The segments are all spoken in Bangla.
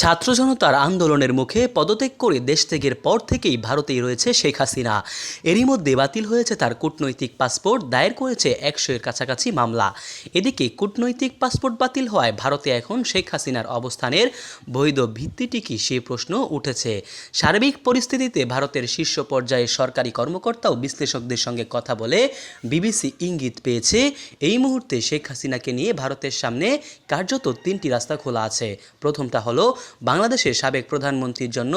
ছাত্র জনতার আন্দোলনের মুখে পদত্যাগ করে দেশ ত্যাগের পর থেকেই ভারতেই রয়েছে শেখ হাসিনা। এরই মধ্যে বাতিল হয়েছে তার কূটনৈতিক পাসপোর্ট, দায়ের করেছে একশো এর কাছাকাছি মামলা। এদিকে কূটনৈতিক পাসপোর্ট বাতিল হওয়ায় ভারতে এখন শেখ হাসিনার অবস্থানের বৈধ ভিত্তিটি কি সে প্রশ্ন উঠেছে। সার্বিক পরিস্থিতিতে ভারতের শীর্ষ পর্যায়ে সরকারি কর্মকর্তা ও বিশ্লেষকদের সঙ্গে কথা বলে বিবিসি ইঙ্গিত পেয়েছে, এই মুহূর্তে শেখ হাসিনাকে নিয়ে ভারতের সামনে কার্যত তিনটি রাস্তা খোলা আছে। প্রথমটা হলো বাংলাদেশের সাবেক প্রধানমন্ত্রীর জন্য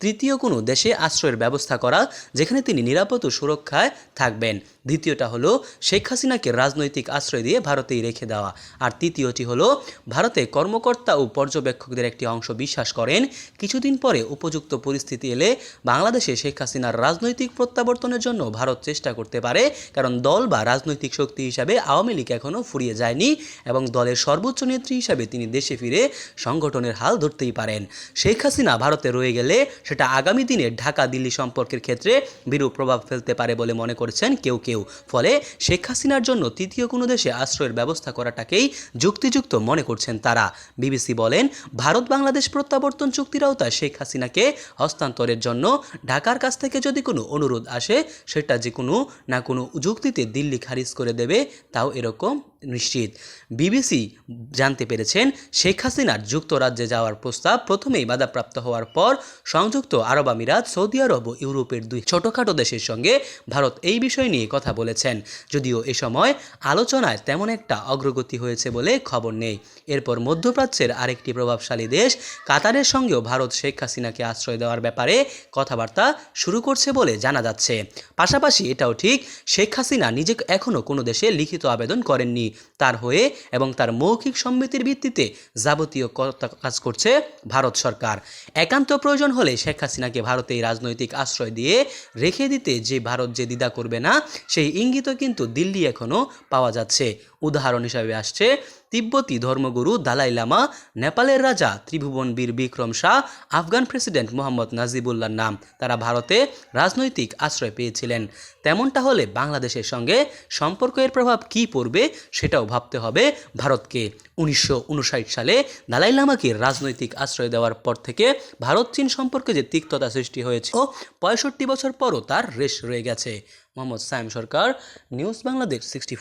তৃতীয় কোনো দেশে আশ্রয়ের ব্যবস্থা করা যেখানে তিনি নিরাপদ ও সুরক্ষায় থাকবেন। দ্বিতীয়টা হলো শেখ হাসিনাকে রাজনৈতিক আশ্রয় দিয়ে ভারতেই রেখে দেওয়া। আর তৃতীয়টি হলো ভারতে কর্মকর্তা ও পর্যবেক্ষকদের একটি অংশ বিশ্বাস করেন। কিছুদিন পরে উপযুক্ত পরিস্থিতি এলে বাংলাদেশে শেখ হাসিনার রাজনৈতিক প্রত্যাবর্তনের জন্য ভারত চেষ্টা করতে পারে। কারণ দল বা রাজনৈতিক শক্তি হিসাবে আওয়ামী লীগ এখনও ফুরিয়ে যায়নি এবং দলের সর্বোচ্চ নেত্রী হিসাবে তিনি দেশে ফিরে সংগঠনের হাল ধরতেই পারেন। শেখ হাসিনা ভারতে রয়ে গেলে সেটা আগামী দিনে ঢাকা দিল্লি সম্পর্কের ক্ষেত্রে বিরূপ প্রভাব ফেলতে পারে বলে মনে করছেন কেউ কেউ। ফলে শেখ হাসিনার জন্য তৃতীয় কোনো দেশে আশ্রয়ের ব্যবস্থা করাটাকেই যুক্তিযুক্ত মনে করছেন তারা। বিবিসি বলেন ভারত বাংলাদেশ প্রত্যাবর্তন চুক্তির আওতায় শেখ হাসিনাকে হস্তান্তরের জন্য ঢাকার কাছ থেকে যদি কোনো অনুরোধ আসে, সেটা যে কোনো না কোনো যুক্তিতে দিল্লি খারিজ করে দেবে, তাও এরকম নিশ্চিত। বিবিসি জানতে পেরেছেন, শেখ হাসিনার যুক্তরাজ্যে যাওয়ার প্রস্তাব প্রথমেই বাধাপ্রাপ্ত হওয়ার পর সংযুক্ত আরব আমিরাত, সৌদি আরব ও ইউরোপের দুই ছোটখাটো দেশের সঙ্গে ভারত এই বিষয় নিয়ে কথা বলেছেন। যদিও এ সময় আলোচনায় তেমন একটা অগ্রগতি হয়েছে বলে খবর নেই। এরপর মধ্যপ্রাচ্যের আরেকটি প্রভাবশালী দেশ, কাতারের সঙ্গেও ভারত শেখ হাসিনাকে আশ্রয় দেওয়ার ব্যাপারে কথাবার্তা শুরু করছে বলে জানা যাচ্ছে। পাশাপাশি এটাও ঠিক, শেখ হাসিনা নিজে এখনও কোনো দেশে লিখিত আবেদন করেননি। তার হয়ে এবং তার মৌখিক সম্মতির ভিত্তিতে যাবতীয় কাজ করছে ভারত সরকার। একান্ত প্রয়োজন হলে শেখ হাসিনাকে ভারতে রাজনৈতিক আশ্রয় দিয়ে রেখে দিতে যে ভারত যে দ্বিধা করবে না, সেই ইঙ্গিত কিন্তু দিল্লি এখনও পাওয়া যাচ্ছে। উদাহরণ হিসাবে আসছে, তিব্বতী ধর্মগুরু দালাই লামা, নেপালের রাজা ত্রিভুবন বীর বিক্রম শাহ, আফগান প্রেসিডেন্ট মোহাম্মদ নাজিবুল্লাহর নাম। তারা ভারতে রাজনৈতিক আশ্রয় পেয়েছিলেন। তেমনটা হলে বাংলাদেশের সঙ্গে সম্পর্কের প্রভাব কী পড়বে সেটাও ভাবতে হবে ভারতকে। উনিশশো উনষাট সালে দালাই লামাকে রাজনৈতিক আশ্রয় দেওয়ার পর থেকে ভারত চীন সম্পর্কে যে তিক্ততা সৃষ্টি হয়েছে, ও পঁয়ষট্টি বছর পরও তার রেশ রয়ে গেছে। Mohammad Sayem Sarkar, News Bangladesh sixty